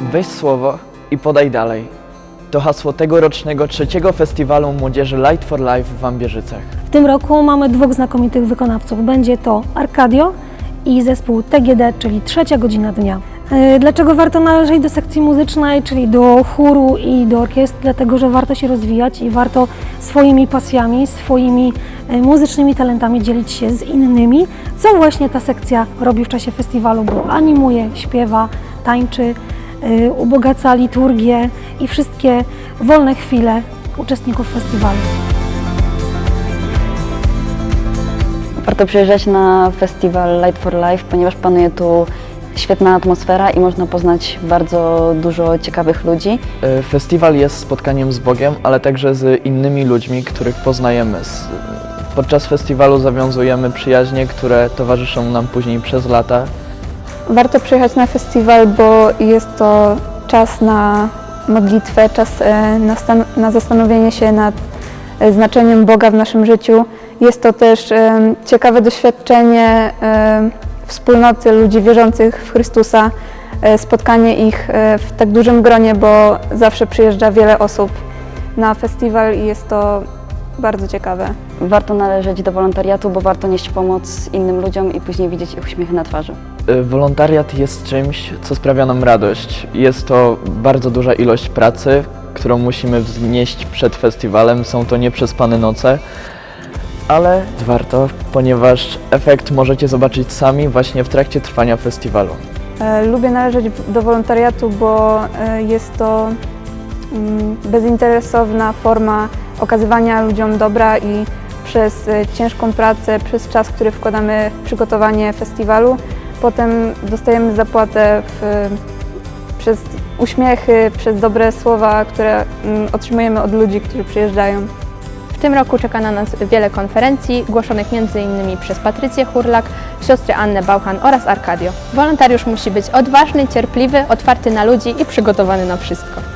Weź słowo i podaj dalej. To hasło tegorocznego trzeciego festiwalu młodzieży Light for Life w Wambierzycach. W tym roku mamy dwóch znakomitych wykonawców. Będzie to Arkadio i zespół TGD, czyli trzecia godzina dnia. E, Dlaczego warto należeć do sekcji muzycznej, czyli do chóru i do orkiestry? Dlatego, że warto się rozwijać i warto swoimi pasjami, swoimi e, muzycznymi talentami dzielić się z innymi, co właśnie ta sekcja robi w czasie festiwalu, bo animuje, śpiewa, tańczy, ubogaca liturgię i wszystkie wolne chwile uczestników festiwalu. Warto przyjeżdżać na festiwal Light for Life, ponieważ panuje tu świetna atmosfera i można poznać bardzo dużo ciekawych ludzi. E, Festiwal jest spotkaniem z Bogiem, ale także z innymi ludźmi, których poznajemy. Podczas festiwalu zawiązujemy przyjaźnie, które towarzyszą nam później przez lata. Warto przyjechać na festiwal, bo jest to czas na modlitwę, czas e, na, na zastanowienie się nad e, znaczeniem Boga w naszym życiu. Jest to też e, ciekawe doświadczenie wspólnoty ludzi wierzących w Chrystusa, spotkanie ich w tak dużym gronie, bo zawsze przyjeżdża wiele osób na festiwal i jest to bardzo ciekawe. Warto należeć do wolontariatu, bo warto nieść pomoc innym ludziom i później widzieć ich uśmiechy na twarzy. E, Wolontariat jest czymś, co sprawia nam radość. Jest to bardzo duża ilość pracy, którą musimy wznieść przed festiwalem. Są to nieprzespane noce, ale warto, ponieważ efekt możecie zobaczyć sami właśnie w trakcie trwania festiwalu. E, Lubię należeć do wolontariatu, bo e, jest to mm, bezinteresowna forma okazywania ludziom dobra i przez e, ciężką pracę, przez czas, który wkładamy w przygotowanie festiwalu, potem dostajemy zapłatę w, przez uśmiechy, przez dobre słowa, które mm, otrzymujemy od ludzi, którzy przyjeżdżają. W tym roku czeka na nas wiele konferencji, głoszonych m.in. przez Patrycję Hurlak, siostrę Annę Bauchan oraz Arkadio. Wolontariusz musi być odważny, cierpliwy, otwarty na ludzi i przygotowany na wszystko.